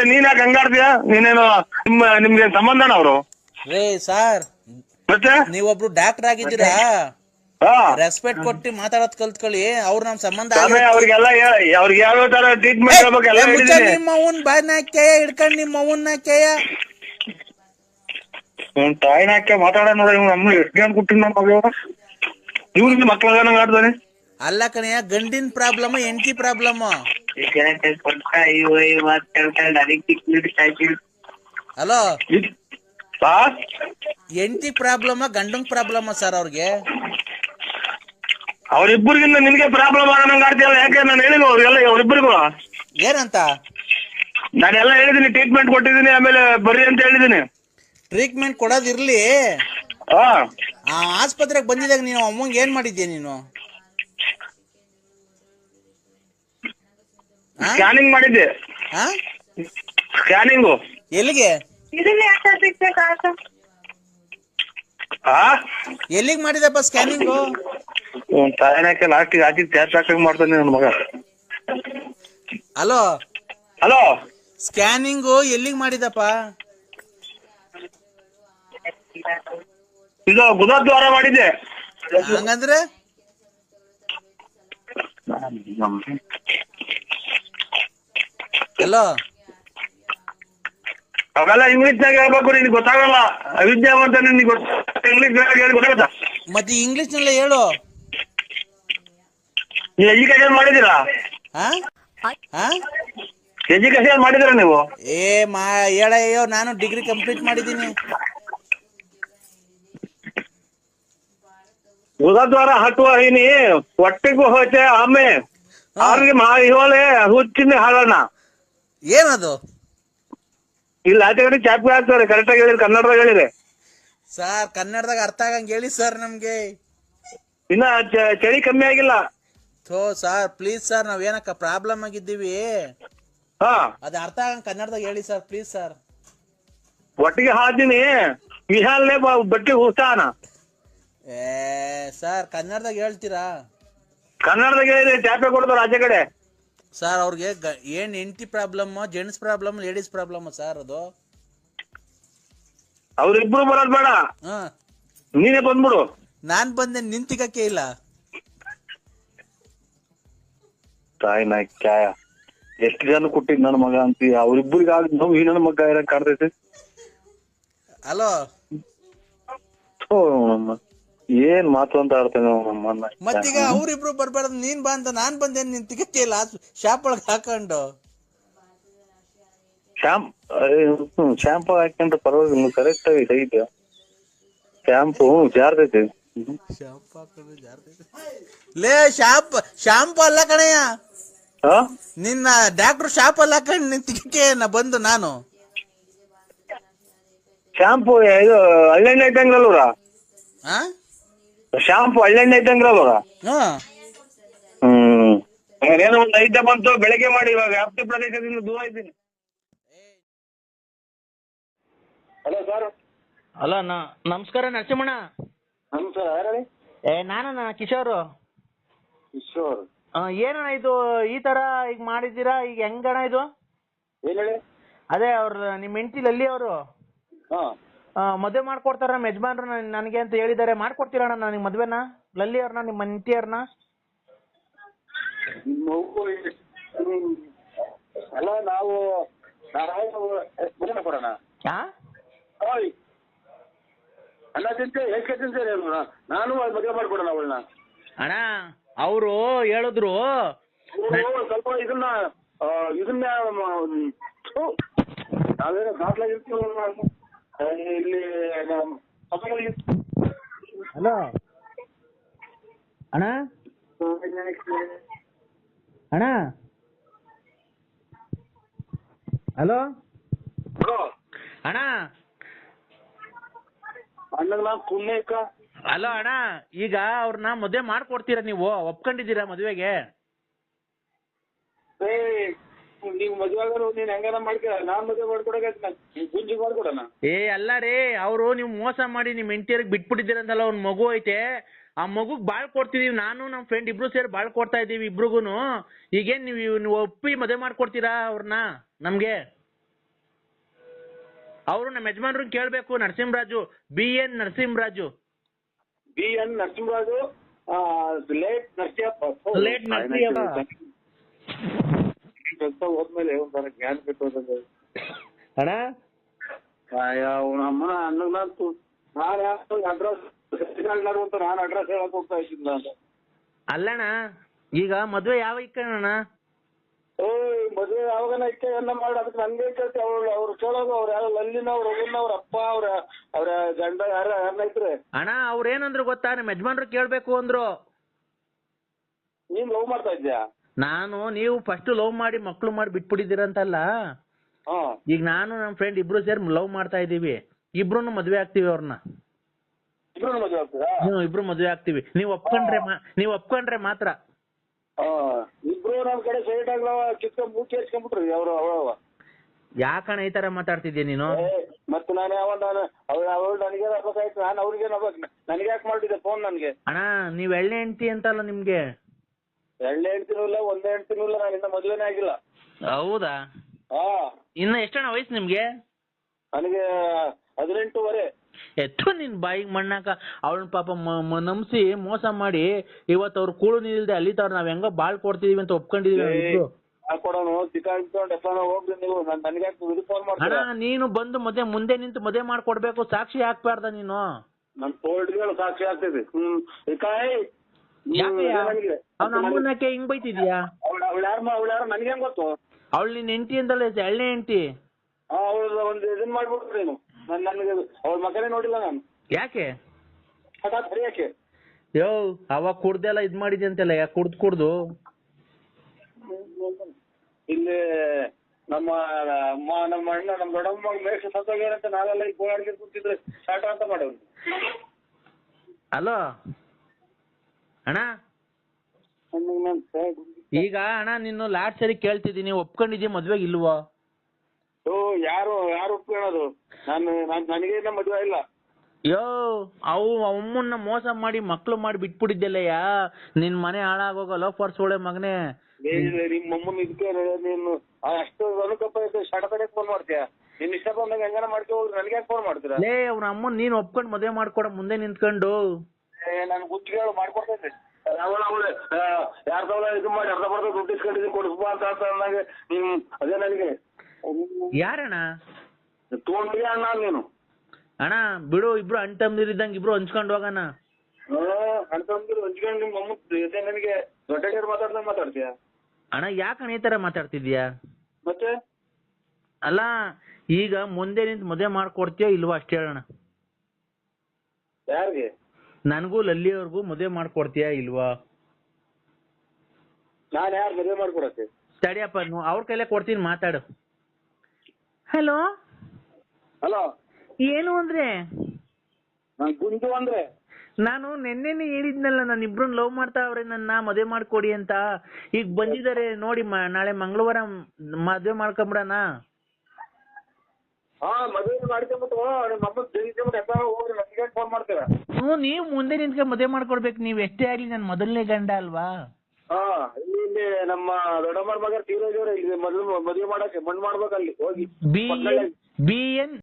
ಆದ್ರೆ ನೀನ್ ಯಾಕೆ ಹಂಗಾಡ್ತೀಯ ನೀನೇನು ನಿಮ್ಮ ನಿಮ್ಗೆ ಸಂಬಂಧನ ಅವರು? ರೇ ಸಾರ್ ಮತ್ತೆ? ನೀವೊಬ್ರು ಡಾಕ್ಟರ್ ಆಗಿದ್ದೀರಾ? ಹಾ. ರೆಸ್ಪೆಕ್ಟ್ ಕೊಟ್ಟು ಮಾತಾಡೋದ್ ಕಲ್ತ್ಕೊಳ್ಳಿ. ಅವ್ರ ನಮ್ ಸಂಬಂಧ ಆಮೇಲೆ ಅವ್ರಿಗೆಲ್ಲ ಹೇಳ್- ಅವ್ರಿಗೆ ಯಾವ ತರ ಟ್ರೀಟ್ಮೆಂಟ್ ಹೇಳ್ಬೇಕು ಎಲ್ಲ ಹೇಳಿದೀನಿ ನಿಮ್ಮ ಅವನ್ ಬಾಯ್ನ ಕೇಯ ಹಿಡ್ಕೊಂಡ್ ನಿಮ್ಮ ಅವನ್ನ ಕೇಯ ಅವ್ನ್ ತಾಯಿನ ಹಾಕಿ ಮಾತಾಡ ನೋಡ ಇವ್ನು ನಮ್ಮ ಎಷ್ಟು ಜನ ಕೊಟ್ಟಿನ ಮಗ ಇವ್ರಿಗೆ ಮಕ್ಳ ಆಡ್ತಾನೆ. ಅಲ್ಲ ಕಣಯ್ಯ ಗಂಡಿನ ಪ್ರಾಬ್ಲಮ್ ಎಂಟಿ ಪ್ರಾಬ್ಲಮ್ ಹಲೋ ಎಂಟಿ ಪ್ರಾಬ್ಲಮ್ ಗಂಡನ್ ಪ್ರಾಬ್ಲಮ್ ಸರ್ ಅವ್ರಿಗೆ? ಅವ್ರಿಬ್ಬರಿಗಿಂತ ನಿಮಗೆ ಪ್ರಾಬ್ಲಮ್ ಆಗಂಗ್ ಆಡ್ತೀಯಲ್ಲ ಯಾಕೆ? ನಾನು ಹೇಳಿಲ್ಲ ಅವ್ರಿಗೆಲ್ಲ ಅವ್ರಿಬ್ಬರಿಗೂ. ಏನಂತ? ನಾನೆಲ್ಲ ಹೇಳಿದೀನಿ ಟ್ರೀಟ್ಮೆಂಟ್ ಕೊಟ್ಟಿದ್ದೀನಿ ಆಮೇಲೆ ಬರ್ರಿ ಅಂತ ಹೇಳಿದೀನಿ. ಟ್ರೀಟ್ಮೆಂಟ್ ಕೊಡೋದಿರ್ಲಿ? ಹಾ. ಆ ಆಸ್ಪತ್ರೆಗೆ ಬಂದಿದಾಗ ನೀನು ಅಮ್ಮಂಗೆ ಏನ್ ಮಾಡಿದ್ಯಾ ನೀನು? ಸ್ಕ್ಯಾನಿಂಗ್ ಮಾಡಿದ್ದೆ. ಆ? ಸ್ಕ್ಯಾನಿಂಗು ಎಲ್ಲಿಗೆ? ಆ? ಎಲ್ಲಿಗೆ ಮಾಡಿದಪ್ಪ ಸ್ಕ್ಯಾನಿಂಗು ಅವ್ನ್ ತಾಯಿನಾಕೆ ಲಾಸ್ಟಿಗೆ ಹಾಕಿ ತ್ಯಾಚ್ ಹಾಕಂಗ್ ಮಾಡ್ತಾನೆ ನನ್ನ ಮಗ. ಹಲೋ ಹಲೋ ಸ್ಕ್ಯಾನಿಂಗು ಎಲ್ಲಿಗೆ ಮಾಡಿದಪ್ಪ? ಇದು ಗುದದ್ವಾರ ಮಾಡಿದ್ದೆ. ಹಂಗಂದ್ರೆ? ಹಲೋ ಅವೆಲ್ಲ ಇಂಗ್ಲಿಷ್ನಾಗ ಹೇಳ್ಬೇಕು ನಿನ್ಗೆ ಗೊತ್ತಾಗಲ್ಲ. ಅವಿದ್ಯಾವಂತ ನಿನ್ಗೆ ಗೊತ್ತ ಇಂಗ್ಲಿಷ್ ಹೇಳಿ ಗೊತ್ತಾಗತ್ತಾ? ಮತ್ತೆ ಇಂಗ್ಲಿಷ್ನಲ್ಲಿ ಹೇಳು. ನೀವು ಎಜುಕೇಶನ್ ಮಾಡಿದ್ದೀರಾ? ಹಾ? ಹಾ? ಎಜುಕೇಶನ್ ಮಾಡಿದಿರಾ ನೀವು? ಏ ಮಾ ಹೇಳಯ್ಯೋ ನಾನು ಡಿಗ್ರಿ ಕಂಪ್ಲೀಟ್ ಮಾಡಿದ್ದೀನಿ. ಗುದದ್ವಾರ ಹಟ್ಟುವ ಹೀನಿ ಹೊಟ್ಟೆಗೂ ಹೋಚೆ ಆಮೆ ಅವ್ರಿಗೆ ಮಾ ಇವಳೆ ಹುಚ್ಚಿನ ಹಾಳಣ್ಣ ಏನದು? ಇಲ್ಲ ಚಾಪಿ ಹಾಕ್ತಾರೆ ಕರೆಕ್ಟಾಗಿ ಹೇಳಿರಿ ಕನ್ನಡದಾಗ ಹೇಳಿರಿ ಸರ್ ಕನ್ನಡದಾಗ ಅರ್ಥ ಆಗಂಗ್ ಹೇಳಿ ಸರ್ ನಮ್ಗೆ. ಇನ್ನ ಚ- ಚಳಿ ಕಮ್ಮಿ ಆಗಿಲ್ಲ. ಥೋ ಸರ್ ಪ್ಲೀಸ್ ಸರ್ ನಾವ್ ಏನಕ್ಕ ಪ್ರಾಬ್ಲಮ್ ಆಗಿದ್ದೀವಿ? ಹಾ. ಅದು ಅರ್ಥ ಆಗಂಗ್ ಕನ್ನಡದಾಗ ಹೇಳಿ ಸರ್ ಪ್ಲೀಸ್ ಸರ್. ಒಟ್ಟಿಗೆ ಹಾದಿನಿ ವಿಹಾಲ್ ಬಟ್ಟೆ ಹುಸ್ತಾನ. ಏ ಸರ್ ಕನ್ನಡದಾಗ ಹೇಳ್ತೀರಾ? ಕನ್ನಡದಾಗ ಹೇಳಿ ಚಾಪೆ ಕೊಡ್ತಾರೆ ಆಚೆ ಕಡೆ. ಸರ್ ಅವ್ರಿಗೆ ಏನ್ ಹೆಂಡತಿ problem gents problem ladies problem sir ಅದು? ಅವ್ರಿಬ್ರು ಬರೋದ್ ಬೇಡ. ಹಾ. ನೀನೇ ಬಂದ್ಬಿಡು. ನಾನ್ ಬಂದೆ ನಿಂತಿಗಕ್ಕೆ ಇಲ್ಲ. ತಾಯಿ ನಾಯ್ ಕ್ಯಾಯ ಎಷ್ಟು ಜನ ಕೊಟ್ಟಿದ್ ನನ್ನ ಮಗ ಅಂತ ಅವ್ರಿಬ್ರಿಗೆ ಆಗ ನೋವು ಈ ನನ್ನ ಮಗ ಇರಂಗ್ ಕಾಣ್ತೈತೆ? ಹಲೋ ಹೋ ನಮ್ಮ ಏನ್ ಮಾತು ಅಂತ ಆಡ್ತೇನೆ ನಮ್ಮನ್ನ ಮತ್ತೀಗ ಅವ್ರಿಬ್ರು ಬರ್ಬಾರ್ದು ನೀನ್ ಬಾ ಅಂತ ನಾನ್ ಬಂದೆ ನೀನ್ ಇಲ್ಲ ಶಾಪ್ ಒಳಗ್ ಹಾಕೊಂಡು. ಶಾಂಪ್ ಶಾಂಪು ಹಾಕೊಂಡ್ರೆ ಪರವಾಗಿಲ್ಲ ಕರೆಕ್ಟ್ ಆಗಿ ಐತೆ. ಶಾಂಪು ಜಾರ್ತೈತೆ ಲೇ ಶಾಪ್ ಶಾಂಪ್ ಅಲ್ಲ ಕಣಯ್ಯ. ಹಾ? ನಿನ್ನ ಡಾಕ್ಟರ್ ಶಾಪ್ ಅಲ್ಲ ಹಾಕೊಂಡು ನಿನ್ ನಾ ಬಂದು ನಾನು. ಶಾಂಪು ಇದು ಹಳ್ಳೆಣ್ಣೆ ಇದ್ದಂಗ್ರಲ್ವ್ರ ಆ? ಶಾಂಪು ಹಳ್ಳೆಣ್ಣೆ ಇದ್ದಂಗ್ರ ಹ್ಮ್ ಹ್ಮ್. ಏನೋ ಒಂದ್ ಐತೆ ಬಂತು ಬೆಳಗ್ಗೆ ಮಾಡಿ ಇವಾಗ ವ್ಯಾಪ್ತಿ ಪ್ರದೇಶದಿಂದ ದೂರ ಇದ್ದೀನಿ. ಹಲೋ ಸರ್ ಹಲೋ ನಮಸ್ಕಾರ ನರಸಿಂಹಣ್ಣ. ನಮಸ್ಕಾರ ಯಾರು ಏ ನಾನಣ್ಣ ಕಿಶೋರ್. ಕಿಶೋರ್. ಆ, ಏನಣ್ಣ ಇದು ಈ ತರ ಈಗ ಮಾಡಿದ್ದೀರಾ? ಈಗ ಹೆಂಗಣ್ಣ ಇದು? ಏನ್ ಹೇಳಿ? ಅದೇ ಅವ್ರ ನಿಮ್ಮ ಹೆಂಡತಿ ಲಲ್ಲಿ ಅವರು. ಹಾ. ಮದುವೆ ಮಾಡ್ಕೊಡ್ತಾರ ನಮ್ಮ ಯಜಮಾನ್ರು ನನಗೆ ಅಂತ ಹೇಳಿದ್ದಾರೆ. ಮಾಡ್ಕೊಡ್ತೀರಣ್ಣ ನನಗೆ ಮದುವೆನ? ಲಲ್ಲಿ ಅವ್ರನ್ನ ನಿಮ್ಮ ಹೆಂಡತಿ ಅವ್ರನ್ನ? ಮಗು ಹ್ಮ್. ಅಲ್ಲ ನಾವು ಕೊಡೋಣ ಅಣ್ಣ ತಿಂತೆ ಎಷ್ಟು ತಿಂತೇನೆ ನಾನು? ಮದುವೆ ಮಾಡ್ಕೊಡೋಣ ಅವಳನ್ನ. ಅಣ್ಣ ಅವರು ಹೇಳಿದ್ರು. ಸ್ವಲ್ಪ ಇದನ್ನ ಇದನ್ನ ನಾವೇನೋ ದಾಖಲಾಗಿರ್ತೀವಿ ಇಲ್ಲಿ ಹಲೋ? ಅಣ್ಣ? ಅಣ್ಣ? ಹಲೋ? ಅಣ್ಣ? ಅಣ್ಣನ ಪುಣ್ಯಕ್ಕ ಹಲೋ ಅಣ್ಣ ಈಗ ಅವ್ರನ್ನ ಮದುವೆ ಮಾಡ್ಕೊಡ್ತೀರಾ ನೀವು? ಒಪ್ಕೊಂಡಿದ್ದೀರಾ ಮದುವೆಗೆ? ನೀವು ಮದುವೆ ಆಗೋರು ನೀನ್ ಹೆಂಗಾರ ಮಾಡ್ಕೊಳ ನಾನ್ ಮದುವೆ ಮಾಡ್ಕೊಡಕ ಗುಂಜಿ ಮಾಡ್ಕೊಡಣ. ಏ ಅಲ್ಲ ರೀ ಅವರು ನೀವು ಮೋಸ ಮಾಡಿ ನಿಮ್ ಹೆಂಡತಿಯರಿಗೆ ಬಿಟ್ಬಿಟ್ಟಿದ್ದೀರಂತಲ್ಲ ಒಂದ್ ಮಗು ಐತೆ. ಆ ಮಗುಗ್ ಬಾಳ್ ಕೊಡ್ತಿದೀವಿ ನಾನು ನಮ್ ಫ್ರೆಂಡ್ ಇಬ್ರು ಸೇರಿ ಬಾಳ್ ಕೊಡ್ತಾ ಇದೀವಿ ಇಬ್ರಿಗೂನು. ಈಗೇನ್ ನೀವು ನೀವು ಒಪ್ಪಿ ಮದುವೆ ಮಾಡ್ಕೊಡ್ತೀರಾ ಅವ್ರನ್ನ ನಮ್ಗೆ? ಅವರು ನಮ್ಮ ಯಜಮಾನ್ರು ಕೇಳ್ಬೇಕು Narasimharaju. B N Narasimharaju. B N Narasimharaju late Narasimhappa Narasimhappa. ಕೆಲಸ ಹೋದ್ಮೇಲೆ ಒಂಥರ ಜ್ಞಾನ ಬಿಟ್ಟು ಅಣ್ಣ? ಅಮ್ಮನ ಅನ್ನಂತು ನಾನು ಅಡ್ರೆಸ್ ಅಂತ ನಾನು ಅಡ್ರೆಸ್ ಹೇಳಕ್ ಹೋಗ್ತಾ ಇದ್ದೀನಿ ನಾನು. ಅಲ್ಲಣ್ಣ ಈಗ ಮದ್ವೆ ಯಾವ ಇಕ್ಕಣ್ಣ ಓ ಮದ್ವೆ ಯಾವಾಗನ ಇಕ್ಕ ಎಲ್ಲ ಮಾಡಿ ಅದಕ್ಕೆ ನನ್ಗೆ ಕೇಳ್ತಿ ಅವ್ರು ಅವ್ರು ಕೇಳೋದು ಅವ್ರ ಯಾರು ಲಲ್ಲಿನವ್ರು ಅವ್ರ ಅಪ್ಪ ಅವ್ರ ಅವ್ರ ಗಂಡ ಯಾರ ಯಾರನ್ನ ಐತ್ರಿ ಅಣ್ಣ ಅವ್ರ ಏನಂದ್ರು ಗೊತ್ತಾ ನಮ್ಮ ಯಜಮಾನ್ರು ಕೇಳ್ಬೇಕು ಅಂದ್ರು. ನೀನ್ ಲವ್ ಮಾಡ್ತಾ ಇದ್ಯಾ ನಾನು ನೀವು ಫಸ್ಟ್ ಲವ್ ಮಾಡಿ ಮಕ್ಕಳು ಮಾಡಿ ಬಿಟ್ಬಿಟ್ಟಿದ್ದೀರಂತಲ್ಲ? ಈಗ ನಾನು ನಮ್ಮ ಫ್ರೆಂಡ್ ಇಬ್ರು ಸೇರಿ ಲವ್ ಮಾಡ್ತಾ ಇದೀವಿ ಇಬ್ರು ಮದ್ವೆ ಆಗ್ತೀವಿ ಅವ್ರನ್ನ. ಇಬ್ರು ಮದುವೆ ಆಗ್ತೀರಾ? ಹ್ಮ್ ಇಬ್ರು ಮದ್ವೆ ಆಗ್ತೀವಿ. ನೀವ್ ಒಪ್ಕೊಂಡ್ರೆ ನೀವು ಒಪ್ಕೊಂಡ್ರೆ ಮಾತ್ರ. ಯಾಕಣ ಇಬ್ರು ನಮ್ ಕಡೆ ಸೈಡ್ ಕಿತ್ಕೊಂಡ್ ಮೂತಿ ಹಚ್ಕೊಂಡ್ಬಿಟ್ರಿ ಅವ್ರು ಅವ ಯಾಕಣ್ಣ ಈ ತರ ಮಾತಾಡ್ತಿದ್ಯಾ ನೀನು? ಮತ್ತೆ ನಾನು ಯಾವ ನಾನು ಅವಳು ನನಗೆ ನಾನು ಅವ್ರಿಗೆ ನನಗೆ ಯಾಕೆ ಮಾಡಿದೆ ಫೋನ್ ನನಗೆ? ಅಣ್ಣ ನೀವ್ ಎಳ್ಳೆ ಹೆಂಡ್ತಿ ಅಂತಲ್ಲ ನಿಮ್ಗೆ. ಎರಡೇ ಹೇಳ್ತೀನೂ ಇಲ್ಲ ಒಂದೇ ಹೇಳ್ತೀನೂ ಇಲ್ಲ ನಾನು ಇನ್ನ ಮದುವೆನೇ ಆಗಿಲ್ಲ. ಹೌದಾ? ಹಾ. ಇನ್ನ ಎಷ್ಟಣ್ಣ ವಯಸ್ಸು ನಿಮ್ಗೆ? ನನಗೆ ಹದಿನೆಂಟೂವರೆ. ಎತ್ತು ನಿನ್ ಬಾಯಿಗೆ ಮಣ್ಣಾಕ. ಅವಳನ್ ಪಾಪ ನಂಬಿಸಿ ಮೋಸ ಮಾಡಿ ಇವತ್ತು ಅವ್ರು ಕೂಳು ನಿಲ್ದೆ ಅಲ್ಲಿತವ್ರ ನಾವ್ ಹೆಂಗೋ ಬಾಳ್ ಕೊಡ್ತಿದೀವಿ ಅಂತ ಒಪ್ಕೊಂಡಿದೀವಿ. ಹಾಕೊಡೋನು ಸಿಕ್ಕಾಡ್ಕೊಂಡು ಹೋಗ್ರಿ ನೀವು ನಾನು ನನಗೆ ಯಾಕೆ ಇದು ಫೋನ್ ಅಣ್ಣ ನೀನು ಬಂದು ಮದ್ವೆ ಮುಂದೆ ನಿಂತು ಮದ್ವೆ ಮಾಡ್ಕೊಡ್ಬೇಕು ಸಾಕ್ಷಿ ಹಾಕ್ಬಾರ್ದ ನೀನು? ನನ್ನ ಕೋಲ್ಡ್ಗಳು ಸಾಕ್ಷಿ ಆಗ್ತಿದೆ ಹ್ಮ್. ಕಾಯ್ ಅವ್ನ ಅಮ್ಮನಕ್ಕೆ ಹಿಂಗ್ ಬೈತಿದ್ಯಾ? ಅವಳ ಯಾರು ಅವಳ ಯಾರು? ನನಗೆ ಹೆಂಗ್ ಗೊತ್ತು? ಅವಳು ನಿನ್ ಹೆಂಡತಿ ಅಂತಲ್ಲ ಎಳ್ಳೆ ಹೆಂಡತಿ? ಅವಳು ಒಂದು ಇದನ್ನ ಮಾಡ್ಬಿಟ್ರು ನೀನು. ನಾನು ನನಗೆ ಅವಳ ಮಗನೇ ನೋಡಿಲ್ಲ ನಾನು. ಯಾಕೆ? ಹಠಾತ್ ಯಾಕೆ? ಯೋ ಅವಾಗ ಕುಡ್ದೆಲ್ಲ ಇದ್ ಮಾಡಿದ್ಯ ಅಂತೆಲ್ಲ ಯಾಕೆ ಕುಡ್ದು ಕುಡ್ದು? ಇಲ್ಲಿ ನಮ್ಮ ಅಮ್ಮ ನಮ್ಮ ಅಣ್ಣ ನಮ್ಮ ದೊಡ್ಡಮ್ಮ ಮೇಷ ಸತ್ತೋಗ್ಯಾರಂತ ನಾವೆಲ್ಲ ಈ ಗೋಳಾಡ್ಗೆ ಕೂತಿದ್ರೆ ಸ್ಟಾರ್ಟ್ ಅಂತ ಮಾಡೋರು ಅಲೋ? ಅಣ್ಣ? ಈಗ ಅಣ್ಣ ನಿನ್ನ ಲಾಸ್ಟ್ ಸರಿ ಕೇಳ್ತಿದ್ದೀನಿ ಒಪ್ಕೊಂಡಿದ್ಯಾ ಮದ್ವೆಗೆ ಇಲ್ವೋ? ಓ ಯಾರು ಯಾರು ಒಪ್ಕೊಳ್ಳೋದು? ನಾನು ನಾನು ನನಗೆ ಮದುವೆ ಇಲ್ಲ. ಯೋ ಅವು ಅಮ್ಮನ್ನ ಮೋಸ ಮಾಡಿ ಮಕ್ಳು ಮಾಡಿ ಬಿಟ್ಬಿಟ್ಟಿದ್ದೆಲ್ಲಯ್ಯ? ನಿನ್ ಮನೆ ಹಾಳಾಗೋಗ ಲೋಫರ್ಸ್ ಒಳ್ಳೆ ಮಗನೇ. ನಿಮ್ಮ ಅಮ್ಮನ ಇದಕ್ಕೆ ನೀನು ಅಷ್ಟು ಅನುಕಂಪ ಐತೆ ಶಟತಡೆ ಫೋನ್ ಮಾಡ್ತೀಯ? ನಿನ್ ಇಷ್ಟ ಬಂದಾಗ ಹೆಂಗಾನ ಮಾಡ್ಕೊ ನನಗೆ ಫೋನ್ ಮಾಡ್ತೀರಾ? ಲೇ ಅವ್ನ ಅಮ್ಮನ್ ನೀನ್ ಒಪ್ಕೊಂಡ್ ಮದ್ವೆ ಮಾಡ್ಕೊಡ ಮುಂದೆ ನಿಂತ್ಕೊಂಡು. ನಾನು ಗುತ್ತಿಗೆಗಳು ಮಾಡ್ಕೊಡ್ತೈತೆ ಅವಳ ಅವಳೆ ಯಾರ ತವಲ ಇದು ಮಾಡಿ ಅರ್ಧ ಬರ್ಧ ದುಡ್ಡು ಇಸ್ಕೊಂಡಿದ್ದೀನಿ ಕೊಡಿಸ್ಬಾ ಅಂತ ಅಂತ ಅಂದಾಗ ನೀನ್ ಅದೇ ನನಗೆ. ಯಾರಣ್ಣ? ತೊಗೊಂಡಿಗೆ ಅಣ್ಣ ನೀನು? ಅಣ್ಣ ಬಿಡು ಇಬ್ರು ಅಣ್ಣ ತಮ್ಮದಿರಿದ್ದಂಗೆ ಇಬ್ರು ಹಂಚ್ಕೊಂಡು ಹೋಗೋಣ. ಅಣ್ಣ ಹಂಚ್ಕೊಂಡು ನಿಮ್ಮ ಅಮ್ಮ ಇದೆ ನನಗೆ ದೊಡ್ಡ ಮಾತಾಡ್ದಂಗೆ ಮಾತಾಡ್ತೀಯ? ಅಣ್ಣ ಯಾಕಣ್ಣ ಈ ತರ ಮಾತಾಡ್ತಿದ್ಯಾ ಮತ್ತೆ? ಅಲ್ಲ ಈಗ ಮುಂದೆ ನಿಂತ ಮದುವೆ ಮಾಡ್ಕೊಡ್ತೀಯ ಇಲ್ವಾ ಅಷ್ಟೇ ಹೇಳೋಣ ಯಾರಿಗೆ? ನನಗೂ ಲಲ್ಲಿಯವ್ರಿಗೂ ಮದುವೆ ಮಾಡ್ಕೊಡ್ತೀಯಾ ಇಲ್ವಾ? ನಾನು ಯಾರು ಮದುವೆ ಮಾಡ್ಕೊಡತ್ತೆ? ತಡಿಯಪ್ಪ ಅವ್ರ ಕೈಲೇ ಕೊಡ್ತೀನಿ ಮಾತಾಡು. ಹಲೋ? ಹಲೋ? ಏನು ಅಂದ್ರೆ? ನಾನು ಗುಂಡು ಅಂದ್ರೆ? ನಾನು ನಿನ್ನೆನೆ ಹೇಳಿದ್ನಲ್ಲ ನಾನು ಇಬ್ರನ್ನ ಲವ್ ಮಾಡ್ತಾ ಅವ್ರೆ ನನ್ನ ಮದುವೆ ಮಾಡ್ಕೊಡಿ ಅಂತ. ಈಗ ಬಂದಿದ್ದಾರೆ ನೋಡಿ ಮ- ನಾಳೆ ಮಂಗಳವಾರ ಮದುವೆ ಮಾಡ್ಕೊಂಬಿಡಣ. ಹಾ ಮದುವೆ ಮಾಡ್ಕೊಂಬಿಟ್ಟು ನಿಮ್ಮ ಜೊತೆ ಹೋಗ್ರಿ ನನಗೆ ಫೋನ್ ಮಾಡ್ತೀರಾ ಹ್ಞೂ ನೀವು ಮುಂದೆ ನಿಂತ್ಕೊಂಡು ಮದುವೆ ಮಾಡ್ಕೊಡ್ಬೇಕು. ನೀವು ಎಷ್ಟೇ ಆಗ್ಲಿ ನನ್ ಮೊದಲನೇ ಗಂಡ ಅಲ್ವಾ? ಹಾ ಇಲ್ಲಿ ನಮ್ಮ ದೊಡ್ಡಮ್ಮರ ಮಗ ತೀರೋಜವ್ರೆ ಇಲ್ಲಿ ಮೊದಲು ಮದುವೆ ಮಾಡಕ್ಕೆ ಮಣ್ಣು ಮಾಡ್ಬೇಕಲ್ಲಿ ಹೋಗಿ. B N